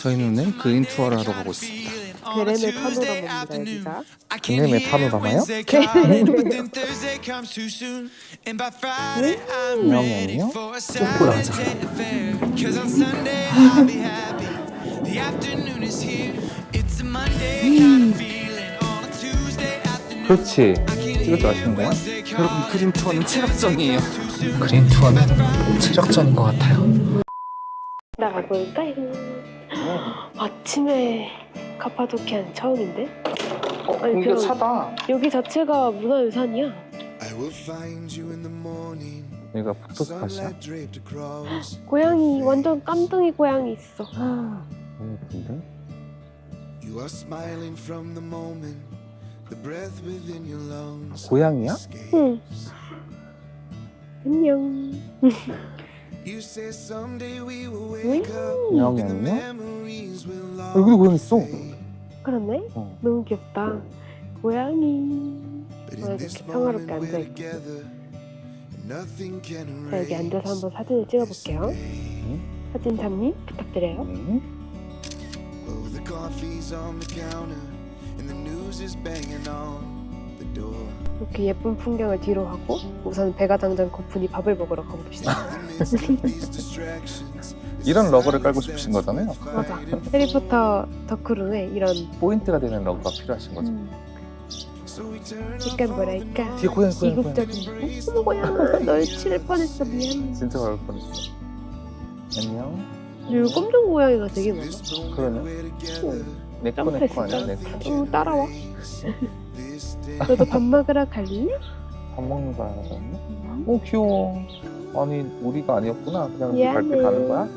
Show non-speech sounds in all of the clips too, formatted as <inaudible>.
저희는 오늘 그린 투어를 하러 가고 있습니다. 베레네 파노라마입니다 여기가 베레네 파노라마요? 명예요? 쪼꼬라자. 그렇지. 줄 아시는 거야? 여러분 그린 투어는 체력전이에요. 그린 투어는 체력전인 것 같아요. 나가볼까요? 아침에 카파도키아는 처음인데? 어, 아니, 그럼- 차다. 여기 자체가 문화유산이야 여기가 포토스팟이야? 고양이 완전 깜둥이 고양이 있어 너무 예쁜데? You are smiling from the moment the breath within your lungs 고양이야? 응 안녕 <laughs> You say someday we will wake up 고양이 있어. 그렇네 어. 너무 귀엽다 고양이 아, this 이렇게 평화롭게 앉아있고. together nothing can 자 여기 앉아서 한번 사진을 찍어볼게요 사진사님 부탁드려요 네. Oh, the coffee's on the counter and the news is banging on the door 이렇게 예쁜 풍경을 뒤로 하고 우선 배가 당장 고프니 밥을 먹으러 가봅시다 <laughs> 이런 러그를 깔고 싶으신 거잖아요. 맞아 해리포터 덕후룸에 이런 포인트가 되는 러그가 필요하신 거죠. Turn 약간 뭐랄까 뒤에 고양이 고양이 고양이. 이국적인 어머 고양아 <laughs> 널 치를 뻔했어 미안 진짜 그럴 뻔했어. 안녕. 여기 검정 고양이가 되게 많아 그러네. together 네코 네코 아니야 네코. 응 따라와 <laughs> 너도 밥 <laughs> 먹으러 갈래? 밥 먹는 거 알아봤네? 어 귀여워. 아니 우리가 아니었구나. 그냥 미안해. 발길 가는 거야?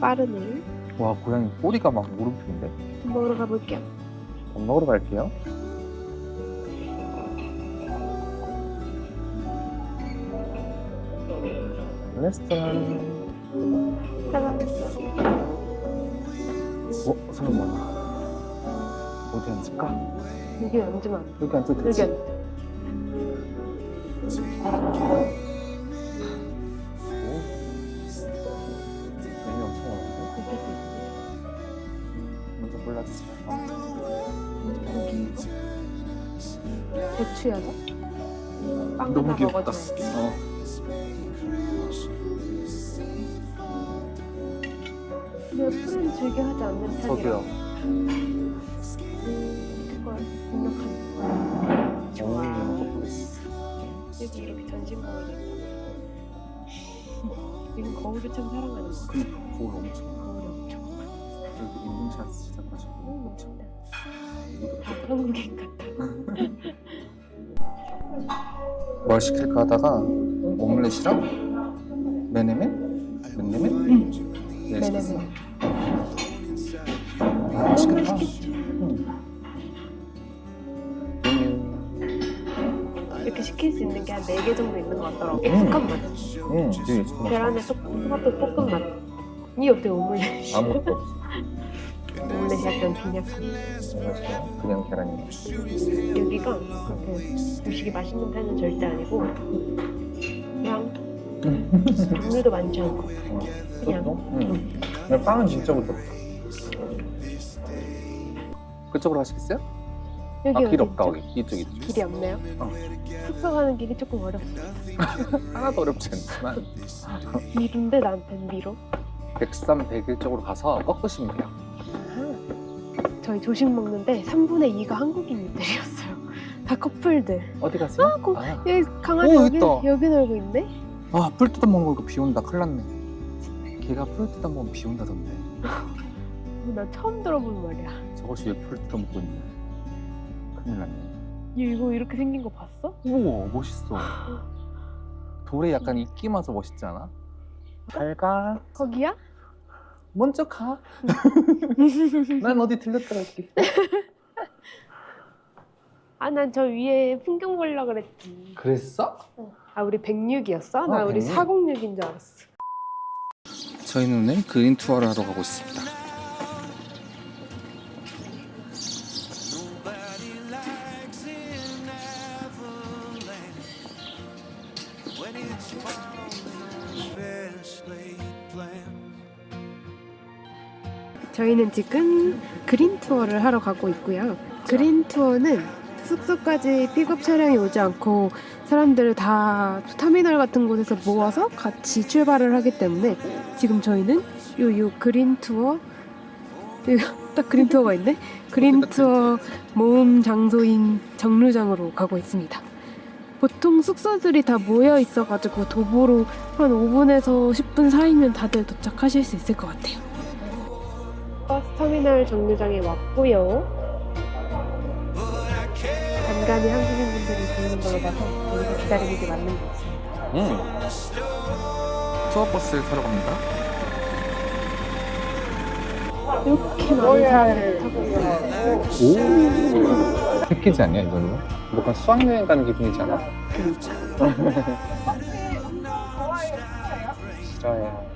빠르네 와 고양이 꼬리가 막 무릎인데. 밥 먹으러 가볼게요 밥 먹으러 갈게요. 레스토랑. 따라 어 잠깐만. 어디 앉을까? 여기 앉으면 안 돼. 여기 앉아도 여기 되지? 앉아 오. 메뉴 엄청 많은데? 먼저 골라주세요. 고기 대추 야자 빵 너무 하나 귀엽다. 먹어줘야지 어. 즐겨 하지 않는 편이라 저도요. 그걸 공략하는 좋아 오. 여기 이렇게 전신거울이 있다 이건 거울을 참 사랑하는 거 같아 거울 엄청. 거울이 엄청 여기 인증샷 시작하시고 오, 엄청. 한국인 같아 뭘 시킬까 하다가 오믈렛이랑 메네멘? 메네멘? 네, 시켰어. 네네네 아, 맛있겠다. 4개 정도 있는 것 같더라고 음. 익숙한 맛 응, 되게 좋아. 계란에 속, 토마토 볶음 맛 이 어때 오믈렛 아무것도 없어. 오믈렛이 약간 빈약한 맛있어. 그냥 계란이. 여기가 그 음식이 맛있는 편은 절대 아니고 그냥 종류도 많지 않고 그냥 응. 그냥 빵은 진짜 부드럽다. 그쪽으로 가시겠어요? 여기 아, 길 없다? 거기. 이쪽, 이쪽. 길이 없네요 어. 숙소 가는 길이 조금 어렵습니다 <laughs> 하나도 어렵지 않지만 미로인데 나한테는 미로 103, 101 쪽으로 가서 꺾으시면 돼요. 저희 조식 먹는데 3분의 2가 한국인들이었어요 다 커플들 어디 가세요? 아, 고- 아, 여기 강아지 오, 여기, 있다. 여기 놀고 있네 아, 풀 뜯어 먹는 거 이거 비 온다. 큰일 났네. 걔가 풀 뜯어 먹으면 비 온다던데. 어, <laughs> 나 처음 들어본 말이야 저것이 왜 풀을 뜯어 먹고 있냐. 큰일 났네. 얘 이거 이렇게 생긴 거 봤어? 오, 멋있어. 돌에 약간 이끼 마서 멋있지 않아? 잘 가. 거기야? 먼저 가. <laughs> 난 어디 들렸다 갈게. <laughs> 아 난 저 위에 풍경 보려고 그랬지 그랬어? 아 우리 106이었어? 나 아, 우리 106. 406인 줄 알았어 저희는 오늘 그린 투어를 하러 가고 있습니다. 저희는 지금 그린 투어를 하러 가고 있고요. 그린 투어는 숙소까지 픽업 차량이 오지 않고 사람들을 다 터미널 같은 곳에서 모아서 같이 출발을 하기 때문에 지금 저희는 요, 요 그린 투어 <laughs> 딱 그린 투어가 있네. 그린 투어 모임 장소인 정류장으로 가고 있습니다. 보통 숙소들이 다 모여 있어가지고 도보로 한 5분에서 10분 사이면 다들 도착하실 수 있을 것 같아요. 버스 터미널 정류장에 왔고요. 간간히 한국인분들이 보이는 걸로 봐서 여기서 기다리는 게 맞는 것 같습니다. 응. 투어버스를 타러 갑니다. 이렇게 많은 사람들이 타고 있어요. 오. 패키지 아니야 이걸로? 뭔가 수학여행 가는 기분이지 않아? <laughs> 싫어요.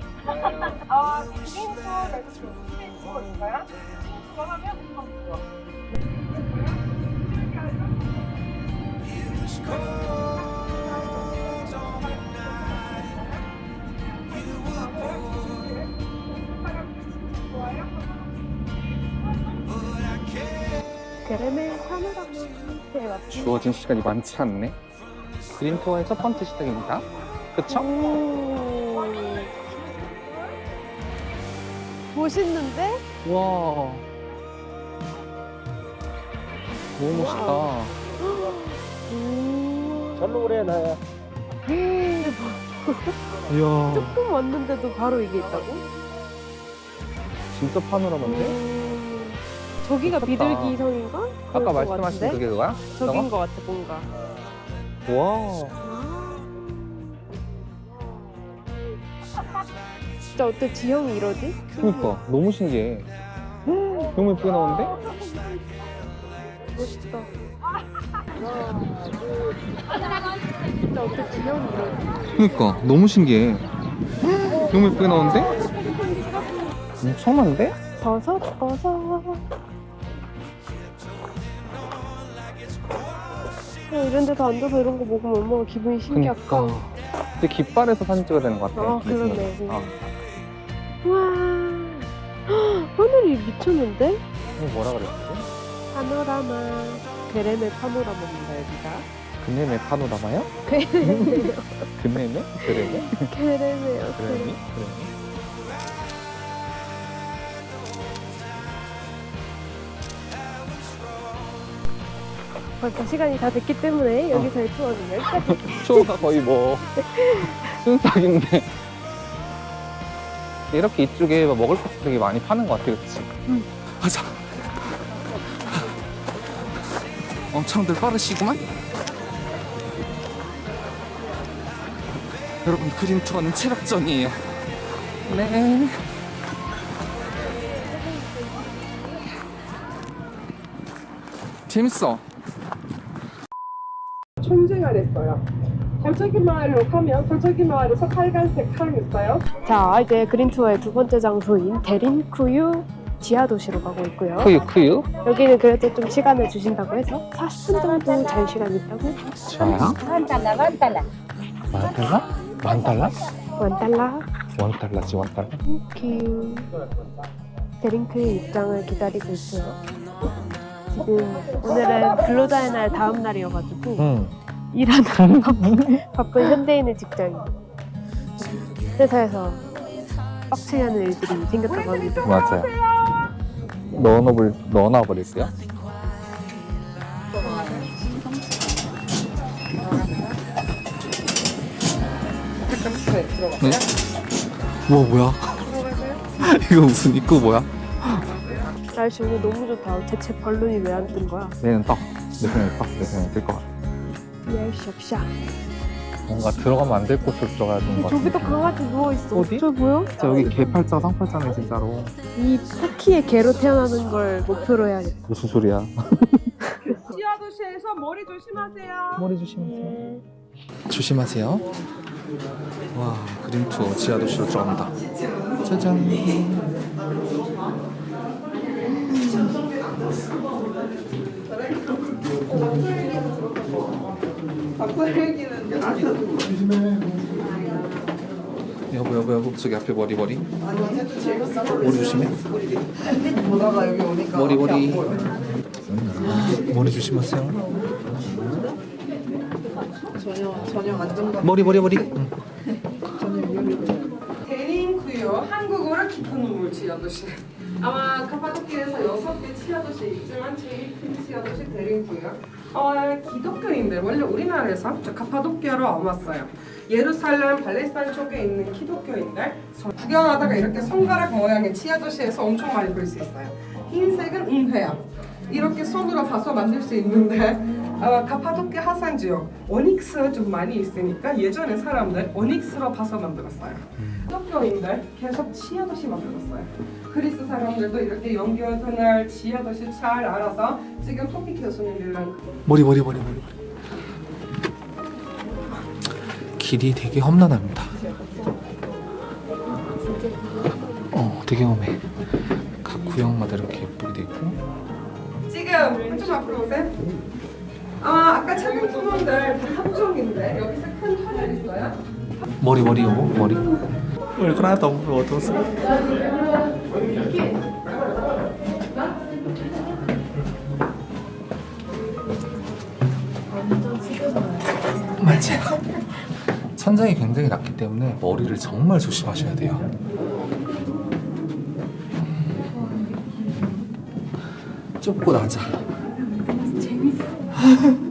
그램의 파노라마에 왔습니다. 주어진 시간이 많지 않네. 그린 투어의 첫 번째 시작입니다. 그쵸? 오. 멋있는데? 와. 너무 멋있다. 오. 절로 오래 나야. 이야. 조금 왔는데도 바로 이게 있다고? 진짜 파노라마인데? 음. 저기가 미쳤다. 비둘기 성인가? 아까 것 말씀하신 같은데? 그게 그거야? 저긴 것 같아 뭔가. 와. 진짜 어때 지형이 이러지? 그니까 너무 신기해. 너무 예쁘게 나오는데? 멋있다. 진짜 어때 지형이 이러지? 그니까 너무 신기해. 너무 예쁘게 나오는데? 엄청난데? 버섯 버섯. 그냥 이런 데서 앉아서 이런 거 먹으면 얼마나 기분이 신기할까? 그니까. 근데 깃발에서 사진 찍어야 되는 것 같아. 아, 내 그러네. 생각에. 어. 와 하늘이 미쳤는데? 이거 뭐라 그랬지? 파노라마 베레메 파노라마입니다 여기가 그네메 파노라마요? 베레메요 그네메? 그래메? 베레메요 그래메? 그래메? 벌써 시간이 다 됐기 때문에 여기서의 투어는 여기까지 <laughs> 추워가 거의 뭐 순삭인데 이렇게 이쪽에 뭐 먹을 것도 되게 많이 파는 것 같아 그치? 응. 가자 엄청들 빠르시구만 여러분 그림 투어는 체력전이에요 네 재밌어 총쟁을 했어요. 골짜기 마을로 가면 골짜기 마을에서 빨간색 칸 있어요. 자 이제 그린 투어의 두 번째 장소인 데린쿠유 지하 도시로 가고 있고요 크유 크유 여기는 그래도 좀 시간을 주신다고 해서 40분 정도 잘 시간 있다고 좋아요 Mantala, mantala. 만 달러? 만 달러? 원 달러 원 달러지 원 달러 땡큐 데링크의 입장을 기다리고 있어요 지금 오늘은 근로자의 날 다음 날이어가지고 응 일하는 바쁜, 바쁜 현대인의 직장인 회사에서 빡치게 하는 일들이 생겼다고 합니다. 맞아요. 넣어놓을, 넣어놔 버릴게요. 네? 우와 뭐야? <laughs> 이거 무슨 입구 뭐야? 날씨 오늘 너무 좋다. 대체 발론이 왜 안 뜬 거야? 내는 떡 내 생각에 떡 내 생각에 뜰것 같아 예샥샥. 뭔가 들어가면 안 될 곳으로 들어가야 되는 것 저기도 같은데. 강아지 누워있어. 어디? 저 보여? 진짜 여기 개팔자가 상팔자네 진짜로. 이 터키의 개로 태어나는 걸 목표로 해야겠다. 무슨 소리야? <laughs> 지하 도시에서 머리 조심하세요. 머리 조심하세요. 조심하세요. 와 그림 투어 지하 도시로 들어갑니다. 짜잔 여보 여보 여보 저기 앞에 머리 머리 머리 조심해 보다가 여기 오니까 머리 머리. 머리 조심하세요 전혀 전혀 안정감. 머리 머리 머리 응. 데링크요. 한국어로 깊은 눈물 치아도시. 아마 카파도키아에서 여섯 개 치아도시 있지만 제일 큰 치아도시 데링크요. 어, 기독교인들 원래 우리나라에서 저 카파도키아로 와봤어요. 예루살렘, 팔레스타인 쪽에 있는 기독교인들 서- 구경하다가 이렇게 손가락 모양의 치아도시에서 엄청 많이 볼 수 있어요. 흰색은 은회야. 이렇게 손으로 봐서 만들 수 있는데 아, 카파도키아 하산 지역 오닉스 좀 많이 있으니까 예전에 사람들 오닉스로 봐서 만들었어요. 기독교인들 계속 치아도시 만들었어요. 그리스 사람들도 이렇게 연결 터널 치아도시 잘 알아서 지금 토픽 교수님들랑 머리 머리 머리 머리 길이 되게 험난합니다 어 되게 험해 각 구역마다 이렇게 예쁘게 돼 있고 지금 좀 앞으로 오세요. 아 아까 착용 부분들 다 합종인데 여기서 큰 터널 있어요. 머리 머리 여보 머리 안 보여 어두워서 맞아요. 천장이 굉장히 낮기 때문에 머리를 정말 조심하셔야 돼요. 좁고 낮아. 재밌어 <laughs>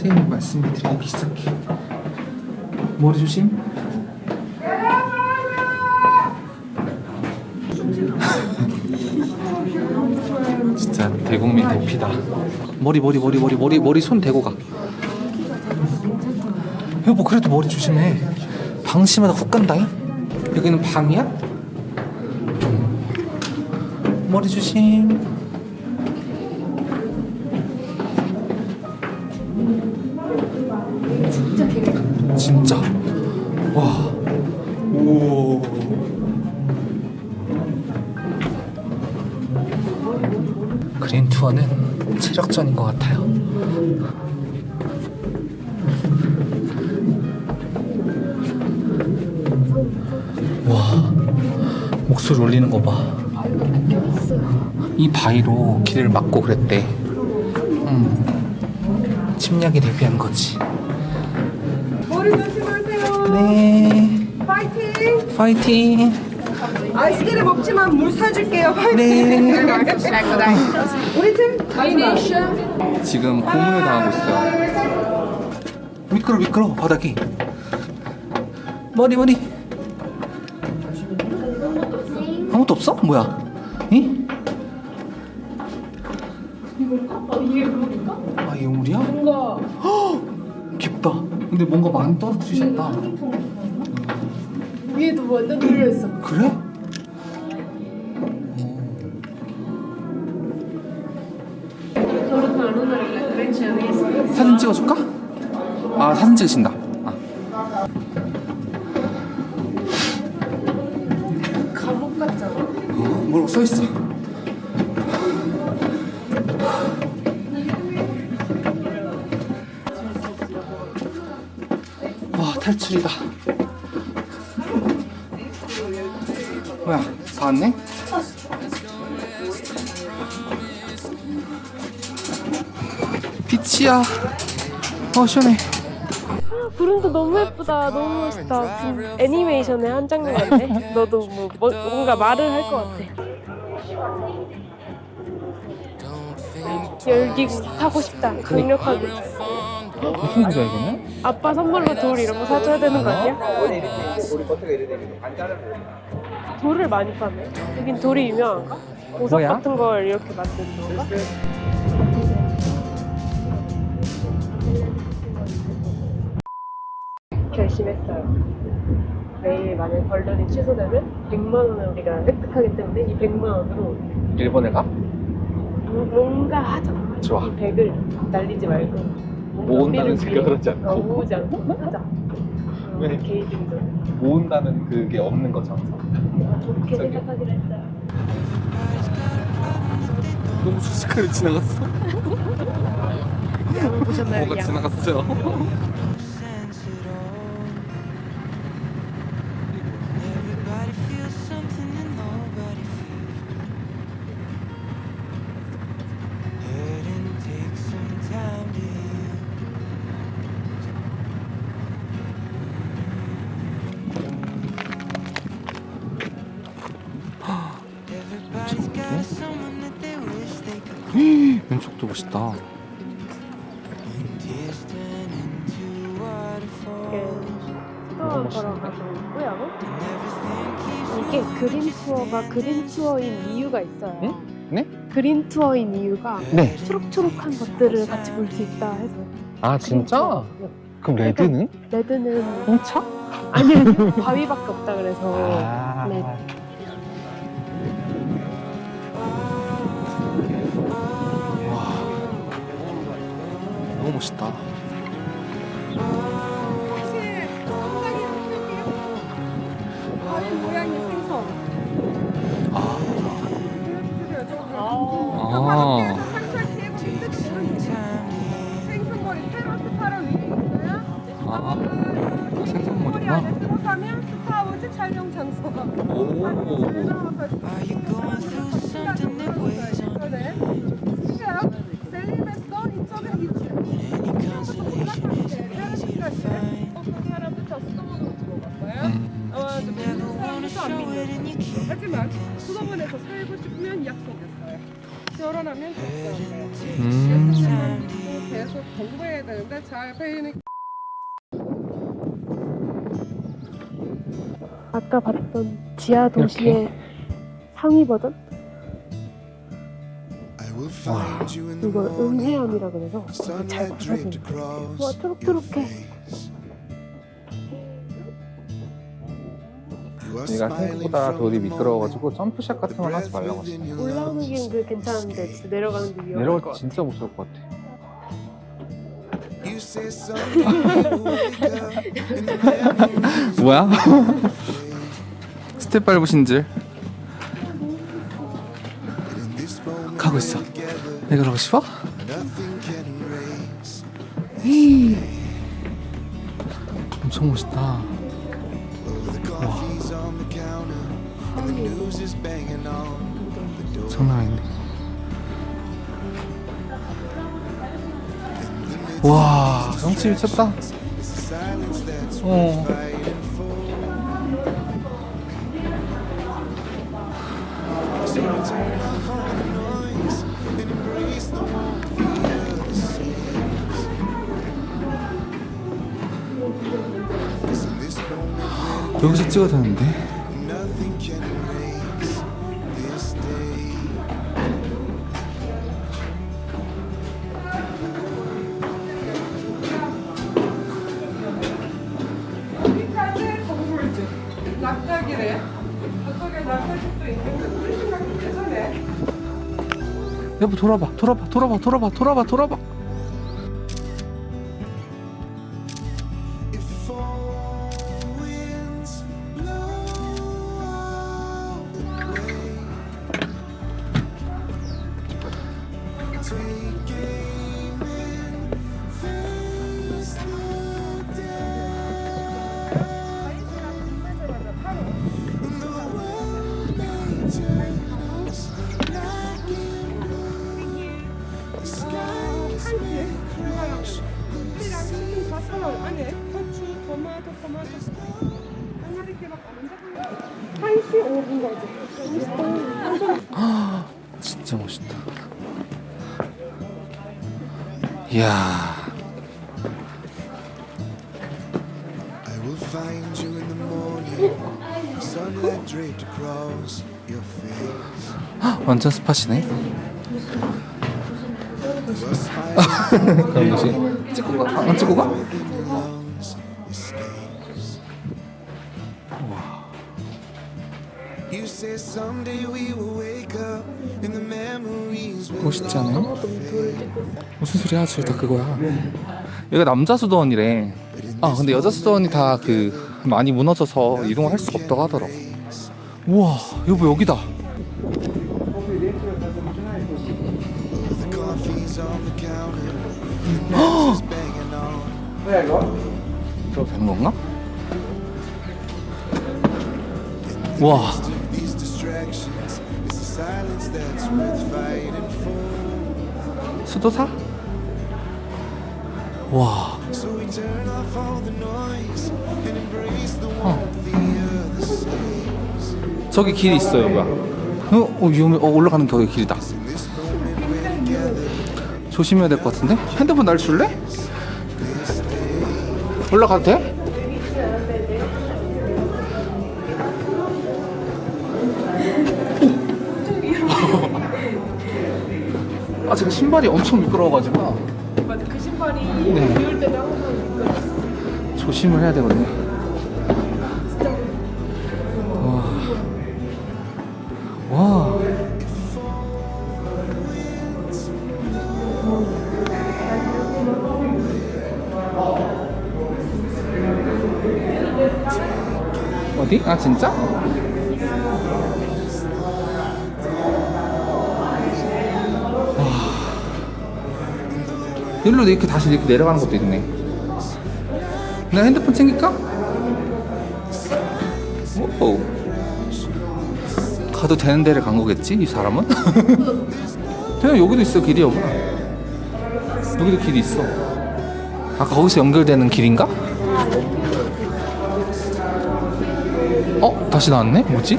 선생님이 말씀을 드리기 시작해. 머리 조심. <laughs> 진짜 대국민 대피다. 머리 머리 머리 머리 머리 머리 손 대고 가. 여보 그래도 머리 조심해. 방심하다. 훅 간다잉 여기는 방이야? 머리 조심 진짜 와. 오. 그린 투어는 체력전인 것 같아요. 와. 목소리 올리는 거 봐. 이 바위로 길을 막고 그랬대. 음. 침략에 대비한 거지. 머리 조심하세요. 네. 파이팅. 파이팅. 아이스크림 먹지만 물 사줄게요. 파이팅. 네. 우리 팀 지금 고문을 당하고 있어요. 미끄러 미끄러 바닥이. 머리 머리. 아무것도 없어? 뭐야? 응? 아 이게 물이야? 뭔가. 근데 뭔가 많이 떨어뜨리셨다. 위에도 완전 뚫려 있어. 그래? 사진 찍어줄까? 아 사진 찍으신다. 아. 감옥 같잖아. 어, 뭐라고 써 있어? 와 탈출이다. 뭐야 다 왔네? 빛이야. 어 시원해. 구름도 너무 예쁘다. 너무 멋있다. 애니메이션의 한 장면 같네. 너도 뭐, 뭐 뭔가 말을 할 것 같아. 열기 타고 싶다. 강력하게. 무슨 거야 이거는? 아빠 선물로 돌 이런 거 사줘야 되는 거 아니야? 돌을 많이 파네. 여긴 돌이 유명한가? 보석 뭐야? 같은 걸 이렇게 만드는 건가? 결심했어요. 내일 만약 벌룬이 취소되면 100만 원을 우리가 획득하기 때문에 이 100만 원으로 일본에 가? 뭐- 뭔가 하자. 좋아. 이 100을 날리지 말고 모은다는 우리를 생각 위해- 그렇지 않고. 어, 모으지 않고 하자. 왜? 개인적으로 모은다는 그게 없는 거죠. 좋게 저기. 생각하기로 했어요. 너무 순식간에 지나갔어. 양 보셨나요? 뭐가 양. 지나갔어요. Waterfall. 수도원 걸어가고 있고요. 이게 그린 투어가 그린 투어인 이유가 있어요. 네? 그린 투어인 이유가 네. 초록초록한 것들을 같이 볼 수 있다 해서. 아 진짜? 그럼 레드는? 레드는 홍차? 아니 아니 <laughs> 바위밖에 없다 그래서 아. 네. 너무 멋있다. 아. 상상 생선머리 테라스 파라 위에 있어요. 아. 머리 생선머리구나. 안에 들어가면 스타워즈 촬영 장소가. 오. 아까 봤던 지하 도시의 상위 버전 I will find you in the 이걸 morning. 음해암이라 그래서 잘 Sunlight draped 봐서 across 와 초록초록해. 내가 생각보다 돌이 미끄러워가지고 점프샷 같은 걸 하지. 말라고 했어. 올라오는. 길은 그 괜찮은데 진짜 내려가는 게 위험할 내려올 것때 같아. 진짜 무서울 것 같아. 뭐야? 스텝 밟으신 줄 가고 있어. 내가 그러고 싶어? 엄청 멋있다. 'Cause in this moment 여기서 찍어야 되는데. 여보 돌아봐, 돌아봐, 돌아봐, 돌아봐, 돌아봐, 돌아봐. 안에 고추, 토마토, 토마토 하나 이렇게 막 언제 1시 5분까지 진짜 멋있다. 이야, I will find you in the morning. Sunlight draped across your face. 완전 스팟이네. 그럼 뭐지? 찍고 가? 안 찍고 가? 멋있지 않아요? 무슨 소리 하지? 다 그거야. 여기가 남자 수도원이래. 아 근데 여자 수도원이 다 그 많이 무너져서 이동을 할 수가 없다고 하더라고. 우와 여보 여기다. On. <gasps> 들어도 되는 건가? 와 수도사? 와 saves. 저기 길이 있어요 뭐야 어, 어 위험해 어 올라가는 겨 길이다 조심해야 될 것 같은데? 핸드폰 날 줄래? 올라가도 돼? 제가 신발이 엄청 미끄러워가지고 맞아 그 신발이 네. 비올 때는 항상 조심을 해야 되거든요 와. 와. 어디? 아 진짜? 와. 일로 이렇게 다시 이렇게 내려가는 것도 있네. 내가 핸드폰 챙길까? 오. 가도 되는 데를 간 거겠지 이 사람은? <laughs> 그냥 여기도 있어 길이 여기. 여기도 길이 있어. 아 거기서 연결되는 길인가? 어 다시 나왔네? 뭐지?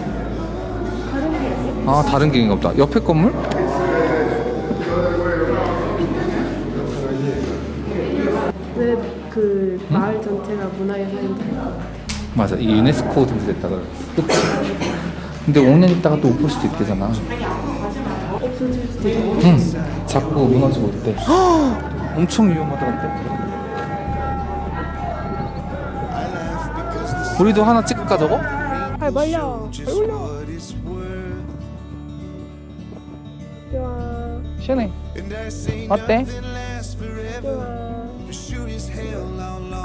아 다른 길인가 보다. 옆에 건물? 그 마을 전체가 문화유산인지 맞아 이 유네스코 등재됐다 그랬어. 그치? 근데 5년 있다가 또못볼 수도 있대잖아. 응. 자꾸 무너지고 있대. <gasps> 엄청 위험하다던데. 우리도 하나 찍을까 저거? 발 벌려 Just what it's worth. 좋아 시원해. 어때?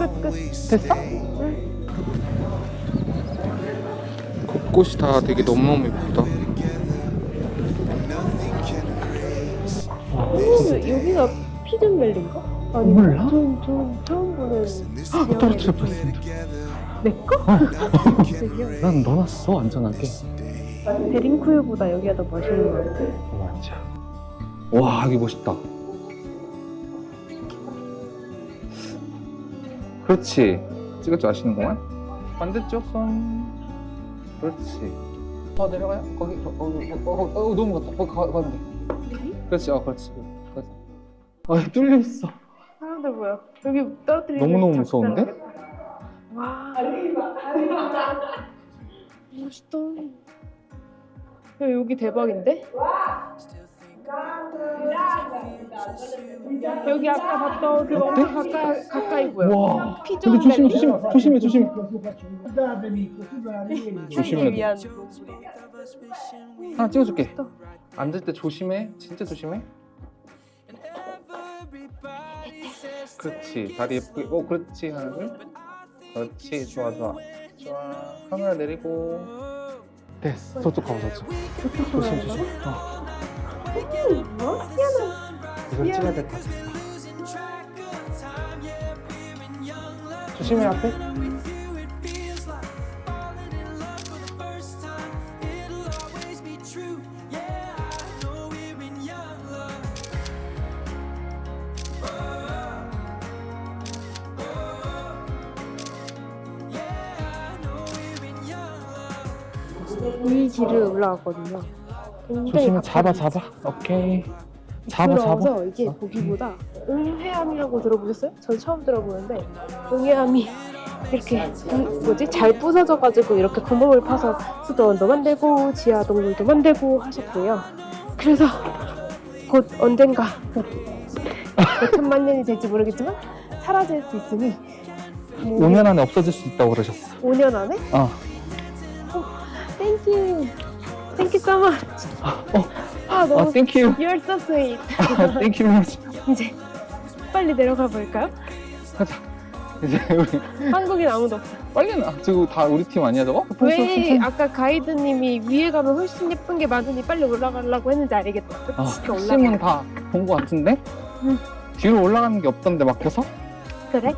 끝, 끝. 됐어? 곳곳이 다 되게 너무너무 예쁘다. 어, 여기가 피든밸리인가? 아니 몰라? 좀, 좀 처음 보는 떨어뜨려 버렸습니다. 내 거? <laughs> 난 넣어놨어 안전하게. 데링쿠유보다 여기가 더 멋있는 것 같아 맞아. 와 여기 멋있다. 그렇지. 찍을 줄 아시는구만. 반대쪽 손. 그렇지. 더 내려가요. 거기 어, 어, 어, 어, 어, 어 너무 갔다. 거기 가, 가면 돼. 그렇지. 어 그렇지. 그렇지. 아 뚫려 있어. 사람들 뭐야 여기 떨어뜨리는 너무너무 게 무서운데? 와 멋있다 야, 여기 대박인데? 여기 아까 봤던 그거 엄청 가까이, 가까이 보여 와. 피존 근데 조심해 밸리. 조심해 조심해 조심해. 돼. 위한 하나 찍어줄게. 앉을 때 조심해. 진짜 조심해. 그렇지. 다리 예쁘게. 어, 그렇지. 하나, 둘. 그렇지. 좋아, 좋아. 좋아. 카메라 내리고. 됐어. 저쪽 가봐, 저쪽. 조심, 조심. 어. 이걸 찍어야 될 것 같아. 조심해, 앞에. 이 길을 올라왔거든요 조심해. 잡아, 가파른 잡아. 오케이. 잡아, 잡아. 이게 보기보다 응해암이라고 들어보셨어요? 전 처음 들어보는데 응해암이 이렇게 부- 뭐지 잘 부서져가지고 이렇게 구멍을 파서 수도원도 만들고 지하 동굴도 만들고 하셨고요. 그래서 곧 언젠가 몇 천만 년이 될지 모르겠지만 사라질 수 있으니 뭐 5년 안에 없어질 수 있다고 그러셨어. 5년 안에 어. 땡큐 땡큐 so much 아 아, 너무 땡큐. You're so sweet 땡큐 very 이제 빨리 내려가 볼까요? 가자. 이제 우리 한국인 아무도 없어. 빨리 나. 지금 다 우리 팀 아니야 저거? 왜 천천히. 아까 가이드님이 위에 가면 훨씬 예쁜 게 많으니 빨리 올라가려고 했는지 알겠다. 아, 이렇게 핵심은 올라가. 다본것 같은데? 뒤로 올라가는 게 없던데 막혀서? 그래?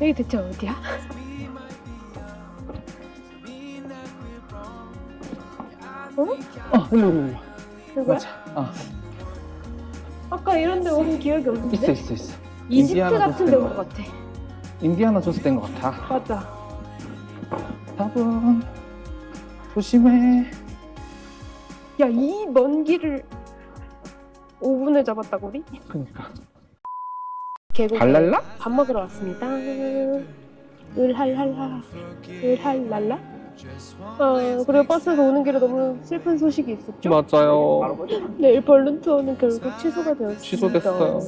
여기 대체 어디야? 어? 일로 일로 일로 여기야? 맞아. 어. 아까 이런 데 온 기억이 없는데? 있어 있어 있어. 이집트 인디아나 같은 조스 데온 된것 같아. 인디아나 조스 된것 같아. 맞아. 답은 조심해. 야 이 먼 길을 5분을 잡았다고 우리? 그니까. 계곡에 발랄라? 밥 먹으러 왔습니다. 을할랄라 을할랄라 어 그리고 버스에서 오는 길에 너무 슬픈 소식이 있었죠? 맞아요. 내일 벌룬 투어는 결국 취소가 되었습니다. 취소됐어요.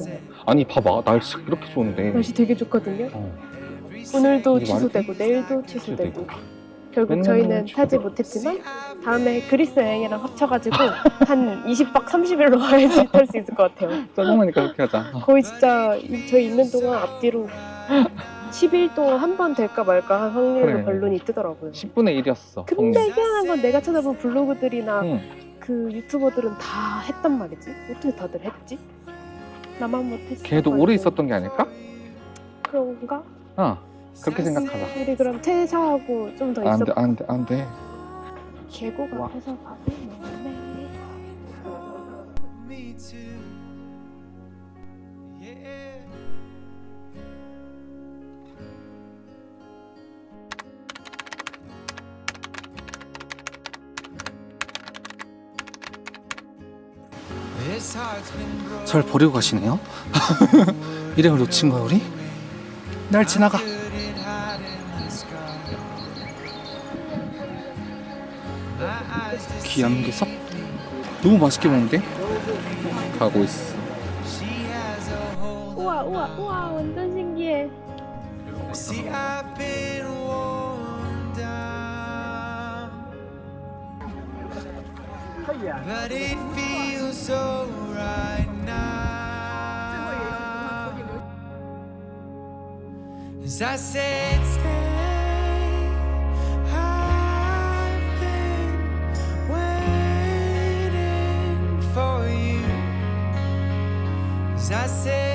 아니 봐봐. 날씨 이렇게 좋은데. 날씨 되게 좋거든요. 어. 오늘도 이게 말이 취소되고 내일도 취소되고. 취소되고. 결국 맨날 저희는 취소되고. 타지 못했지만 다음에 그리스 여행이랑 합쳐가지고 한 20박 30일로 가야지 탈 수 있을 것 같아요. <laughs> 짜증나니까 그렇게 하자. 거의 진짜 이- 저희 있는 동안 앞뒤로 10일 동안 한 번 될까 말까 한 확률로 그래. 결론이 뜨더라고요 10분의 1이었어 근데 희한한 건 내가 찾아본 블로그들이나 응. 그 유튜버들은 다 했단 말이지 어떻게 다들 했지? 나만 못했어 걔도 오래 있었던 게 아닐까? 그런가? 어 그렇게 생각하자 우리 그럼 퇴사하고 좀 더 있어 안돼 안돼 안돼 계곡 와. 앞에서 밥을 먹네 me too. 절 버리고 가시네요 <laughs> 일행을 놓친 거야 우리? 날 지나가 귀염기석 너무 맛있게 먹는데? 가고 있어. 우와 우와 우와 완전 신기해 So right now. As I said. I've been waiting for you. As I said.